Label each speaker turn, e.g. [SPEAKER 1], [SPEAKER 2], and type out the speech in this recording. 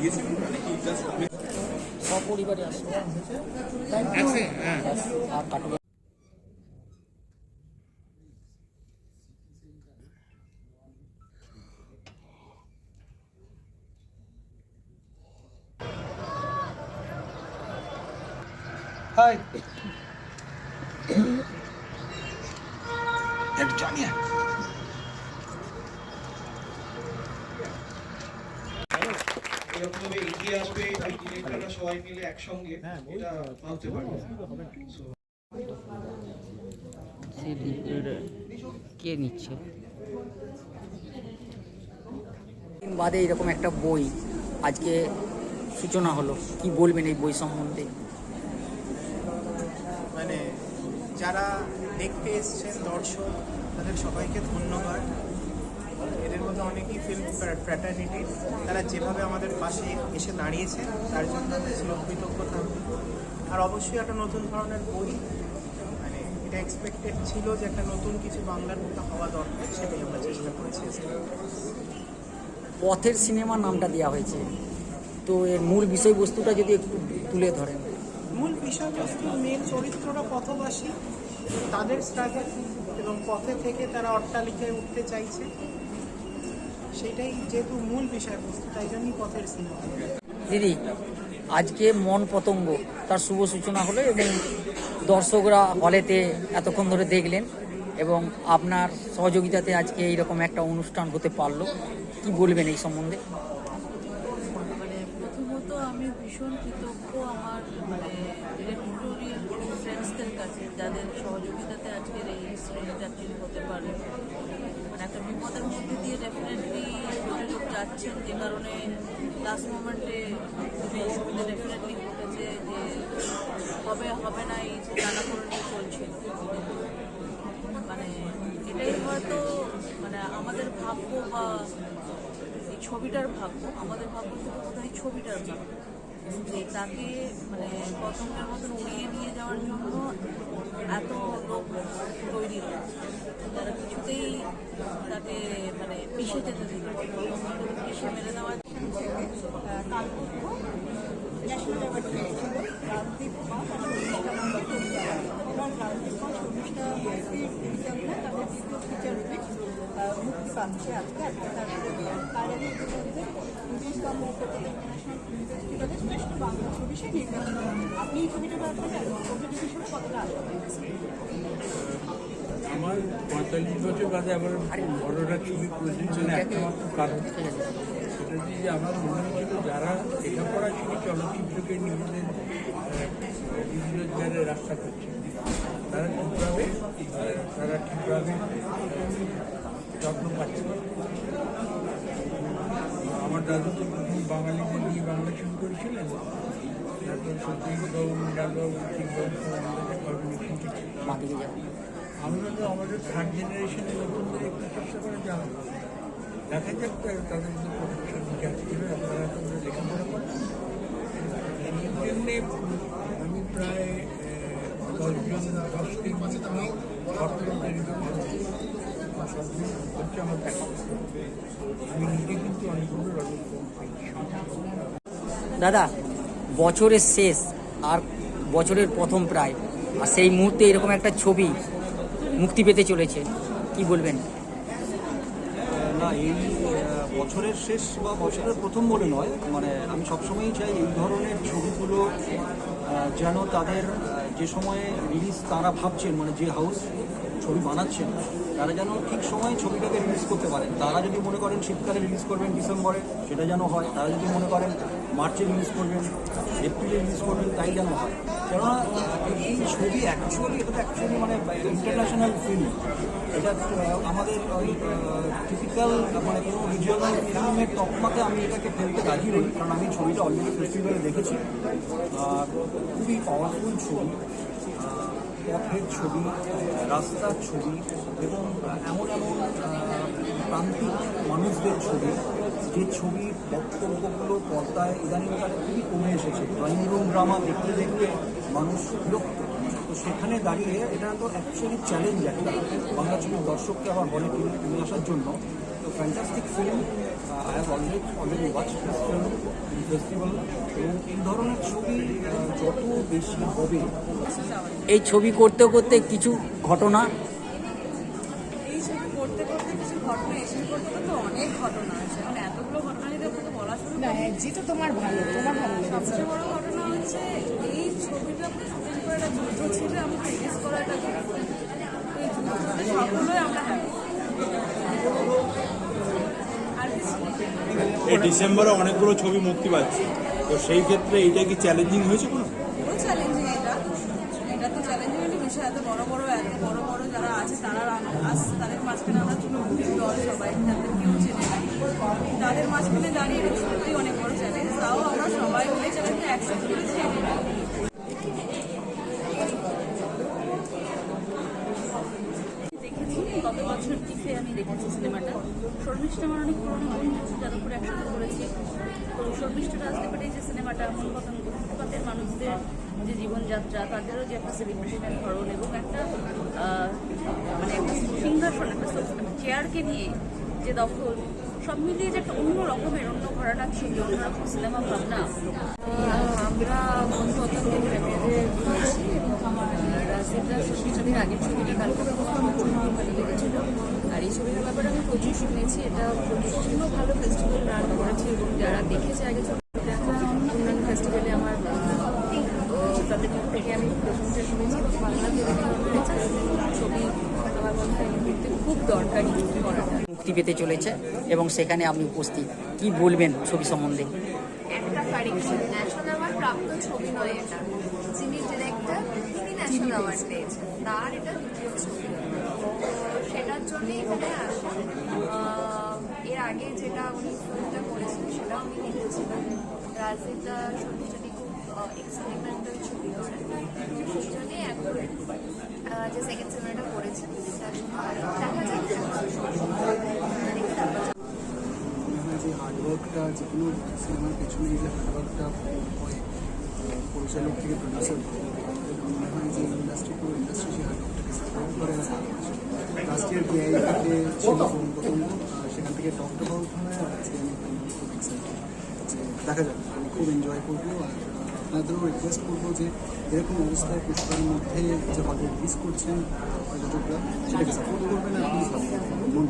[SPEAKER 1] গিয়েছিলেন মানে কি জাস্ট
[SPEAKER 2] সপরিবারে আসবে
[SPEAKER 1] আছে হ্যাঁ
[SPEAKER 2] আর কাটবে
[SPEAKER 1] হাই একটু
[SPEAKER 3] এরকমভাবে এগিয়ে আসবে এই ডিরেক্টররা সবাই মিলে একসঙ্গে এটা ভাবতে
[SPEAKER 2] কে নিচ্ছে? বাদে এরকম একটা বই আজকে সূচনা হলো। কি বলবেন এই বই সম্বন্ধে?
[SPEAKER 4] মানে যারা দেখতে এসছেন দর্শক তাদের সবাইকে ধন্যবাদ। এদের মধ্যে অনেকেই ফিল্ম ফ্র্যাটার্নিটি তারা যেভাবে আমাদের পাশে এসে দাঁড়িয়েছে তার জন্য চিরকৃতজ্ঞ থাকব আর অবশ্যই একটা নতুন ধরনের বই মানে এটা এক্সপেক্টেড ছিল যে একটা নতুন কিছু বাংলার মতো হওয়া দরকার সেটাই আমরা চেষ্টা করেছি
[SPEAKER 2] পথের সিনেমা নামটা দেওয়া হয়েছে। তো এর মূল বিষয়বস্তুটা যদি একটু তুলে ধরেন।
[SPEAKER 4] মূল বিষয়বস্তু মেন চরিত্ররা পথবাসী তাদের স্ট্রাগল এবং পথে থেকে তারা অট্টালিকায় উঠতে চাইছে। সেটাই যেহেতু মূল বিষয়বস্তু তাই জন্যই পথের সিনেমা
[SPEAKER 2] দিদি আজকে মন পতঙ্গ তার শুভ সূচনা হলো এবং দর্শকরা হলেতে এতক্ষণ ধরে দেখলেন এবং আপনার সহযোগিতাতে আজকে এইরকম একটা অনুষ্ঠান হতে পারল। কি বলবেন এই সম্বন্ধে?
[SPEAKER 5] মানে প্রথমত আমি ভীষণ কৃতজ্ঞ আমার মানে ফ্রেন্ডসদের কাছে যাদের সহযোগিতাতে আজকের এই শ্রেণীটা হতে পারে। মানে একটা বিপদের মধ্যে দিয়ে ডেফিনেটলি লোক যাচ্ছেন যে কারণে লাস্ট মোমেন্টে অসুবিধা ডেফিনেটলি ঘটেছে যে হবে হবে না এই টানাপোড়েন চলছে মানে এটাই হয়তো মানে আমাদের ভাগ্য বা এই ছবিটার ভাগ্য, আমাদের ভাগ্য বোধহয় এই ছবিটার ভাগ্য। তাকে মানে পতঙ্গের মতন উড়িয়ে নিয়ে যাওয়ার জন্য এত লোক তৈরি হয়েছে তারা কিছুতেই তাকে মানে পিষে যেতে দিল পিষে মেরে দেওয়া
[SPEAKER 6] কালপক্ষ ন্যাশনাল অ্যাওয়ার্ড এবং মন্ডল রাজদীপ অনুষ্কা ডিভিশনটা তাদের দ্বিতীয় ফিচার মুক্তি পাচ্ছে আজকে ইতিমধ্যে উনিশতম কলকাতা ইন্টারন্যাশনাল শ্রেষ্ঠ বাংলা ছবি সে নির্বাচিত আপনি এই ছবিটার ব্যাপারে অভিযোগ হিসেবে কতটা আশা
[SPEAKER 7] আমার পঁয়তাল্লিশ বছর বাদে আবার বড়রা ছবি প্রযোজনে একটা মাত্র কারণ সেটা হচ্ছে যে আমার মনে হয়েছিল যারা লেখাপড়া শিখে চলচ্চিত্রকে নিজেদের রোজগারের রাস্তা করছে তারা ঠিকভাবে তারা ঠিকভাবে যত্ন পাচ্ছে। আমার দাদু তো প্রথম বাঙালিদের নিয়ে বাংলা শুরু করেছিলেন। তারপর মৃণালবাবু আমাদের কর্মীশন আমরা তো আমাদের থার্ড জেনারেশনের নতুনদের একটু চেষ্টা করে যাওয়া দেখা যাক তাদের যে প্রফেশন যাচ্ছে আপনারা তোমরা লেখাপড়া করেন জন্যে আমি প্রায় দশজন দশ তিন সতেরো তৈরি সবগুলো হচ্ছে আমার আমি নিজে কিন্তু অনেকগুলো
[SPEAKER 2] দাদা, বছরের শেষ আর বছরের প্রথম প্রায়। আর সেই মুহূর্তে এরকম একটা ছবি মুক্তি পেতে চলেছে। কি বলবেন?
[SPEAKER 8] না, এই বছরের শেষ বা বছরের প্রথম বলে নয়। মানে আমি সবসময়ই চাই এই ধরনের ছবিগুলো যেন তাদের যে সময়ে রিলিজ তারা ভাবছেন মানে যে হাউস ছবি বানাচ্ছেন তারা যেন ঠিক সময়ে ছবিটাকে রিলিজ করতে পারেন তারা যদি মনে করেন শীতকালে রিলিজ করবেন ডিসেম্বরে, সেটা যেন হয়। তারা যদি মনে করেন মার্চে রিলিজ করবেন, এপ্রিলে রিলিজ করবেন, তাই যেন হয়। কেননা এই ছবি অ্যাকচুয়ালি এটা তো অ্যাকচুয়ালি মানে ইন্টারন্যাশনাল ফিল্ম এটা আমাদের টিপিক্যাল মানে কোনো রিজিওনাল ফিল্মের তকমাতে আমি এটাকে ফেলতে রাজি নই। কারণ আমি ছবিটা অলরেডি ফেস্টিভ্যালে দেখেছি। আর খুবই পাওয়ারফুল ছবি। পথের ছবি, রাস্তার ছবি এবং এমন এমন প্রান্তিক মানুষদের ছবি। যে ছবির বক্তব্যগুলো পর্দায় ইদানিংকালে খুবই কমে এসেছে। ড্রয়িং রুম ড্রামা দেখতে দেখতে মানুষ বিরক্ত। তো সেখানে দাঁড়িয়ে এটা তো অ্যাকচুয়ালি চ্যালেঞ্জ একটা। বাংলা ছবির দর্শককে আবার হলে তুলে নিয়ে আসার জন্য। তো fantastic film I have already already watch this film in festival এবং এই ধরনের ছবি যত বেশি হবে
[SPEAKER 2] এই ছবি করতে করতে কিছু ঘটনা?
[SPEAKER 9] এই ছবি করতে করতে কিছু ঘটনা এই ছবি করতে করতে অনেক ঘটনা আছে। মানে এতগুলো ঘটনা যদি আপনাকে বলা শুরু করি
[SPEAKER 6] যেটা তোমার ভালো তোমার ভালো
[SPEAKER 9] সবচেয়ে বড় ঘটনা হচ্ছে এই ছবিটা শুটিং করে একটা যুদ্ধ ছিল আমাকে রিলিজ করা একটা যুদ্ধ। এই যুদ্ধতে সকলেই আমরা happy।
[SPEAKER 1] এই ডিসেম্বরে অনেকগুলো ছবি মুক্তি পাচ্ছে। তো সেই ক্ষেত্রে এটা কি চ্যালেঞ্জিং হয়েছে কোনো?
[SPEAKER 9] চ্যালেঞ্জিং এটা। এটা তো এত বড় বড় এত বড় বড় যারা আছে, তারা তাদের মাঝখানে আমরা তৃণমূল সবাই, তাদের মাঝখানে দাঁড়িয়ে এটা সত্যি অনেক বড় চ্যালেঞ্জ তাও আমরা সবাই মিলে চ্যালেঞ্জটা অ্যাকসেপ্ট করেছি দেখেছি গত বছর টিফে আমি দেখেছি সিনেমাটা শর্মিষ্ঠা আমার অনেক পুরোনো বন্ধু যাদবপুরে একসাথে করেছি। তো শর্মিষ্ঠা রাজদেবের এই যে সিনেমাটা মূল পতঙ্গ ফুটপাতের মানুষদের যে জীবনযাত্রা, তাদেরও যে একটা সেলিব্রেশনের ধরন এবং একটা মানে একটা সিংহাসন, একটা চেয়ারকে নিয়ে যে দখল, সব মিলিয়ে যে একটা অন্য রকমের, অন্য ঘরানার ছবি অন্যরকম সিনেমা ভাবনা। আমরা বন্ধু পতঙ্গে প্রেমিয়ারে করেছি এবং আমার রাজদীপরা ছবির আগের ছবিটি কালকে ভালো লেগেছিল আর এই ছবিটার ব্যাপারে আমি প্রচুর শুনেছি এটা প্রচুর ভালো ফেস্টিভ্যাল রান করেছে এবং যারা দেখেছে আগে ছবিটা অন্যান্য ফেস্টিভ্যালে আমার তাদের থেকে আমি প্রশংসা শুনেছি এবং হয়েছে ছবি আমার মনে হয় খুব দরকারি করাটা
[SPEAKER 2] মুক্তি পেতে চলেছে এবং সেখানে আপনি উপস্থিত। কি বলবেন ছবি সম্বন্ধে?
[SPEAKER 10] একটা কারেকশন ন্যাশনাল প্রাপ্ত ছবি নয় এটা। অ্যাওয়ার্ড তার এটা দ্বিতীয় ছবি সেটার জন্যই এখানে আসা এর আগে যেটা উনি ফিল্মটা করেছেন সেটাও আমি দেখেছিলাম রাজদীপটা সত্যি খুব এক্সপেরিমেন্টাল ছবি করেন সেই জন্যই এখন যে সেকেন্ড সিনেমাটা করেছেন দেখা যাক দেখে তারপর
[SPEAKER 8] যে হার্ডওয়ার্কটা যে কোনো সিনেমার পেছনে যে হার্ডওয়ার্কটা হয় পরিচালক থেকে প্রডিউসার মনে হয় যে ইন্ডাস্ট্রি পুরো ইন্ডাস্ট্রি সাপোর্ট করে লাস্ট ইয়ার বিআইপিতে ছিল ফোন আহ, সেখান থেকে টক অ্যাবাউট হয় আর আজকে আমি খুব এক্সাইটেড দেখা যাক। আমি খুব এনজয় করব আর আপনাদেরও রিকোয়েস্ট করব যে এরকম অবস্থায় পুষ্পার মধ্যে যে হলে রিলিজ করছেন প্রযোজকরা সেটাকে সাপোর্ট করবেন আর প্লিজ মন